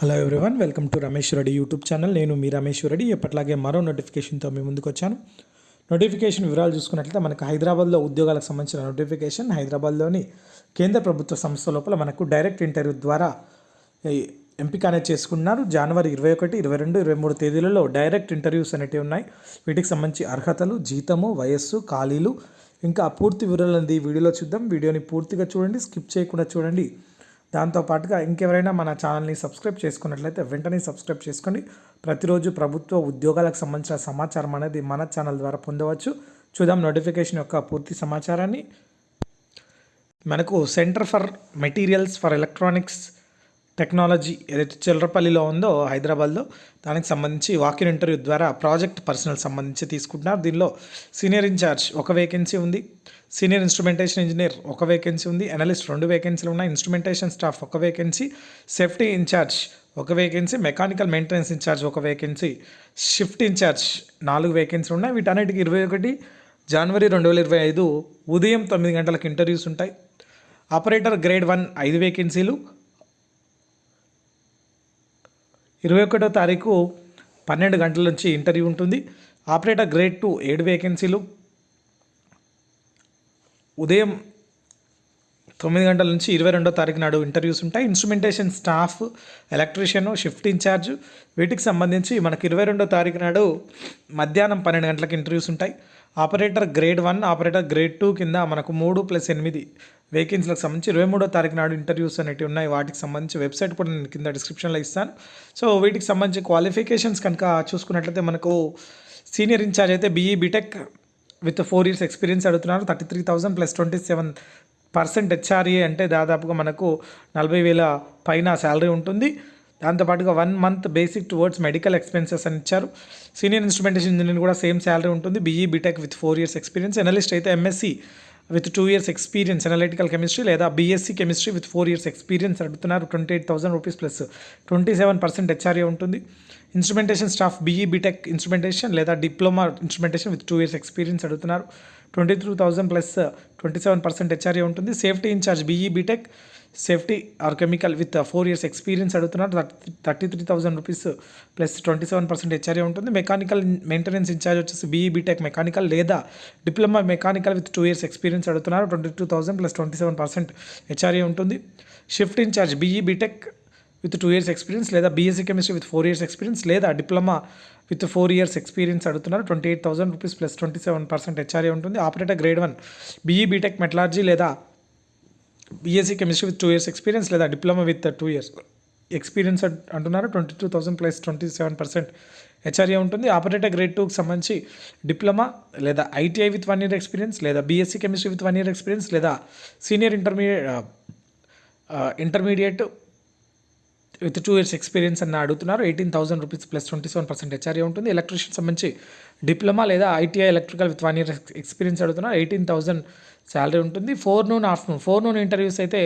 Hello everyone welcome to Ramesh Reddy YouTube channel నేను మీ రమేష్ రెడ్డి ఎప్పట్లాగే మరో నోటిఫికేషన్తో మీ ముందుకు వచ్చాను. నోటిఫికేషన్ వివరాలు చూసుకున్నట్లయితే మనకు హైదరాబాద్లో ఉద్యోగాలకు సంబంధించిన నోటిఫికేషన్ హైదరాబాద్లోని కేంద్ర ప్రభుత్వ సంస్థ లోపల మనకు డైరెక్ట్ ఇంటర్వ్యూ ద్వారా ఎంపిక అనేది చేసుకున్నారు జనవరి ఇరవై ఒకటి ఇరవై రెండు ఇరవై మూడు తేదీలలో డైరెక్ట్ ఇంటర్వ్యూస్ అనేటివి ఉన్నాయి. వీటికి సంబంధించి అర్హతలు జీతము వయస్సు ఖాళీలు ఇంకా పూర్తి వివరాలు అనేది వీడియోలో చూద్దాం. వీడియోని పూర్తిగా చూడండి స్కిప్ చేయకుండా చూడండి. దాంతో పాటుగా ఇంకెవరైనా మన ఛానల్ని సబ్స్క్రైబ్ చేసుకున్నట్లయితే వెంటనే సబ్స్క్రైబ్ చేసుకోండి ప్రతిరోజు ప్రభుత్వ ఉద్యోగాలకు సంబంధించిన సమాచారం అనేది మన ఛానల్ ద్వారా పొందవచ్చు. చూద్దాం నోటిఫికేషన్ యొక్క పూర్తి సమాచారాన్ని. మనకు centre for materials for electronics technology ఏదైతే చిల్లరపల్లిలో ఉందో హైదరాబాద్లో దానికి సంబంధించి వాకిన్ ఇంటర్వ్యూ ద్వారా ప్రాజెక్ట్ పర్సనల్ సంబంధించి తీసుకుంటున్నారు. దీనిలో సీనియర్ ఇన్ఛార్జ్ ఒక వేకెన్సీ ఉంది సీనియర్ ఇన్స్ట్రుమెంటేషన్ ఇంజనీర్ ఒక వేకెన్సీ ఉంది అనలిస్ట్ రెండు వేకెన్సీలు ఉన్నాయి ఇన్స్ట్రుమెంటేషన్ స్టాఫ్ ఒక వేకెన్సీ సేఫ్టీ ఇన్ఛార్జ్ ఒక vacancy mechanical maintenance in charge ఒక వేకెన్సీ షిఫ్ట్ ఇన్ఛార్జ్ నాలుగు వేకెన్సీలు ఉన్నాయి. వీటన్నిటికి ఇరవై ఒకటి జనవరి రెండు వేల ఇరవై ఐదు ఉదయం తొమ్మిది గంటలకు ఇంటర్వ్యూస్ ఉంటాయి. ఆపరేటర్ గ్రేడ్ వన్ ఐదు వేకెన్సీలు ఇరవై ఒకటో తారీఖు పన్నెండు గంటల నుంచి ఇంటర్వ్యూ ఉంటుంది. ఆపరేటర్ గ్రేడ్ టూ ఏడు వేకెన్సీలు. ఉదయం తొమ్మిది గంటల నుంచి ఇరవై రెండో తారీఖు నాడు ఇంటర్వ్యూస్ ఉంటాయి. Instrumentation staff electrician shift in charge వీటికి సంబంధించి మనకి ఇరవై రెండో తారీఖు నాడు మధ్యాహ్నం పన్నెండు గంటలకు ఇంటర్వ్యూస్ ఉంటాయి. Operator grade one operator grade two కింద మనకు మూడు ప్లస్ ఎనిమిది వేకెన్సీలకు సంబంధించి ఇరవై మూడో తారీఖు నాడు ఇంటర్వ్యూస్ అనేవి ఉన్నాయి. వాటికి సంబంధించి వెబ్సైట్ కూడా నేను కింద డిస్క్రిప్షన్లో ఇస్తాను. సో వీటికి సంబంధించి క్వాలిఫికేషన్స్ కనుక చూసుకున్నట్లయితే మనకు సీనియర్ ఇన్ఛార్జ్ అయితే BE BTech with four years experience అడుగుతున్నారు. Thirty three thousand plus twenty seven percent HRA అంటే దాదాపుగా మనకు నలభై వేల పైన శాలరీ ఉంటుంది. దాంతోపాటుగా one month basic towards medical expenses అని ఇచ్చారు. సీనియర్ ఇన్స్ట్రుమెంటేషన్ ఇంజనీర్ కూడా సేమ్ శాలరీ ఉంటుంది. BE BTech with four years experience analyst అయితే MSc with two years experience analytical chemistry లేదా BSc chemistry with four years experience అడుగుతున్నారు. Twenty eight thousand rupees plus twenty seven percent HRA ఉంటుంది. Instrumentation staff BE BTech instrumentation లేదా diploma instrumentation with two years experience అడుగుతున్నారు. Twenty three thousand plus twenty seven percent HRA ఉంటుంది. Safety in charge BE BTech safety or chemical with four years experience అడుగుతున్నారు thirty thirty three thousand rupees plus twenty seven percent HRA ఉంటుంది. Mechanical maintenance incharge వచ్చేసి BE BTech mechanical లేదా diploma mechanical with two years experience అడుగుతున్నారు twenty two thousand plus twenty seven percent HRA ఉంటుంది. Shift in charge BE BTech with two years experience లేదా BSc chemistry with four years experience లేదా diploma with four years experience అడుగుతున్నారు. Twenty eight thousand rupees plus twenty seven percent HRA ఉంటుంది. Operator grade one BE BTech metallurgy లేదా BSc chemistry with two years experience లేదా diploma with two years experience అంటున్నారు. Twenty two thousand plus twenty seven percent HRA ఉంటుంది. Operator grade టూకి సంబంధించి diploma లేదా ITI with one year experience లేదా BSc chemistry with one year experience లేదా senior intermediate intermediate with two years experience అని అడుగుతున్నారు. Eighteen thousand rupees plus twenty seven percent HRA ఉంటుంది. Electrician సంబంధించి డిప్లొమా లేదా ITI electrical with one year experience అడుగుతున్నారు. Eighteen thousand salary ఉంటుంది. Forenoon afternoon forenoon interviews అయితే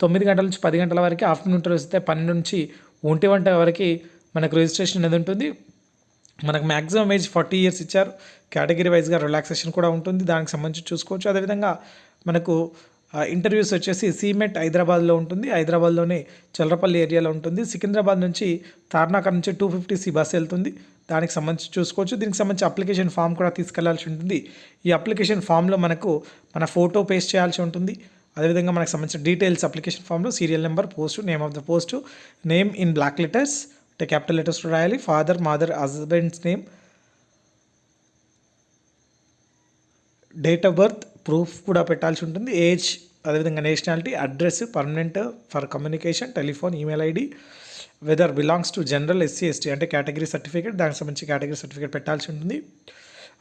తొమ్మిది గంటల నుంచి పది గంటల వరకు ఆఫ్టర్నూన్ ఇంటర్వ్యూస్ అయితే పన్నెండు నుంచి ఒంటి గంట వరకు మనకు రిజిస్ట్రేషన్ అనేది ఉంటుంది. మనకు మ్యాక్సిమం ఏజ్ ఫార్టీ ఇయర్స్ ఇచ్చారు. కేటగిరీ వైజ్గా రిలాక్సేషన్ కూడా ఉంటుంది. దానికి సంబంధించి చూసుకోవచ్చు. అదేవిధంగా మనకు ఇంటర్వ్యూస్ వచ్చేసి సీమెట్ హైదరాబాద్లో ఉంటుంది. హైదరాబాద్లోనే చల్లరపల్లి ఏరియాలో ఉంటుంది. సికింద్రాబాద్ నుంచి తార్నాక నుంచి టూ ఫిఫ్టీ సి బస్ వెళ్తుంది. దానికి సంబంధించి చూసుకోవచ్చు. దీనికి సంబంధించి అప్లికేషన్ ఫామ్ కూడా తీసుకెళ్ళాల్సి ఉంటుంది. ఈ అప్లికేషన్ ఫామ్లో మనకు మన ఫోటో పేస్ట్ చేయాల్సి ఉంటుంది. అదేవిధంగా మనకు సంబంధించిన డీటెయిల్స్ అప్లికేషన్ ఫామ్లో serial number post name of the post name in block letters అంటే క్యాపిటల్ లెటర్స్ రాయాలి. Father mother husband's name date of birth proof కూడా పెట్టాల్సి ఉంటుంది. ఏజ్ అదేవిధంగా nationality address permanent for communication telephone email ID whether belongs to general SC ST అంటే category certificate దానికి సంబంధించి category certificate పెట్టాల్సి ఉంటుంది.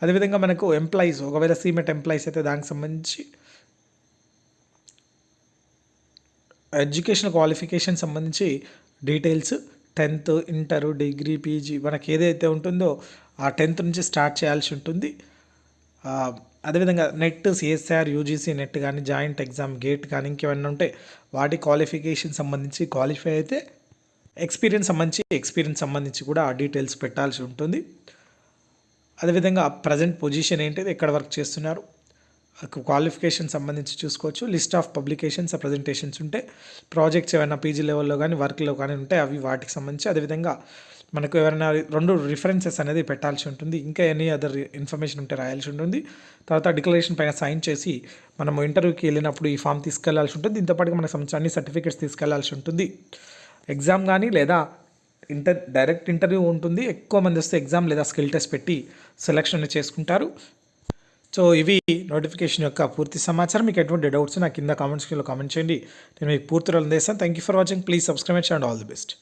అదేవిధంగా మనకు ఎంప్లాయీస్ ఒకవేళ సీమెట్ ఎంప్లాయీస్ అయితే దానికి సంబంధించి ఎడ్యుకేషన్ క్వాలిఫికేషన్ సంబంధించి details tenth inter degree PG మనకి ఏదైతే ఉంటుందో ఆ టెన్త్ నుంచి స్టార్ట్ చేయాల్సి ఉంటుంది. అదేవిధంగా నెట్ సిఎస్ఆర్ యూజీసీ నెట్ కానీ జాయింట్ ఎగ్జామ్ గేట్ కానీ ఇంకేమైనా ఉంటే వాటి క్వాలిఫికేషన్ సంబంధించి క్వాలిఫై అయితే ఎక్స్పీరియన్స్ సంబంధించి ఎక్స్పీరియన్స్ సంబంధించి కూడా ఆ డీటెయిల్స్ పెట్టాల్సి ఉంటుంది. అదేవిధంగా ప్రజెంట్ పొజిషన్ ఏంటిది ఎక్కడ వర్క్ చేస్తున్నారు క్వాలిఫికేషన్ సంబంధించి చూసుకోవచ్చు. లిస్ట్ ఆఫ్ పబ్లికేషన్స్ ప్రజెంటేషన్స్ ఉంటే ప్రాజెక్ట్స్ ఏమైనా పీజీ లెవెల్లో కానీ వర్క్లో కానీ ఉంటే అవి వాటికి సంబంధించి అదేవిధంగా మనకు ఎవరైనా రెండు రిఫరెన్సెస్ అనేది పెట్టాల్సి ఉంటుంది. ఇంకా ఎనీ అదర్ ఇన్ఫర్మేషన్ ఉంటే రాయాల్సి ఉంటుంది. తర్వాత డిక్లరేషన్ పైన సైన్ చేసి మనము ఇంటర్వ్యూకి వెళ్ళినప్పుడు ఈ ఫామ్ తీసుకెళ్ళాల్సి ఉంటుంది. దీంతోపాటు మనకు సంబంధించిన అన్ని సర్టిఫికేట్స్ తీసుకెళ్ళాల్సి ఉంటుంది. ఎగ్జామ్ కానీ లేదా ఇంటర్ డైరెక్ట్ ఇంటర్వ్యూ ఉంటుంది. ఎక్కువ మంది వస్తే ఎగ్జామ్ లేదా స్కిల్ టెస్ట్ పెట్టి సెలక్షన్ చేసుకుంటారు. సో ఇవి నోటిఫికేషన్ యొక్క పూర్తి సమాచారం. మీకు ఎటువంటి డౌట్స్ నా కింద కామెంట్స్లో కామెంట్ చేయండి. నేను మీకు పూర్తి రోజు చేస్తాను thank you for watching please subscribe and all the best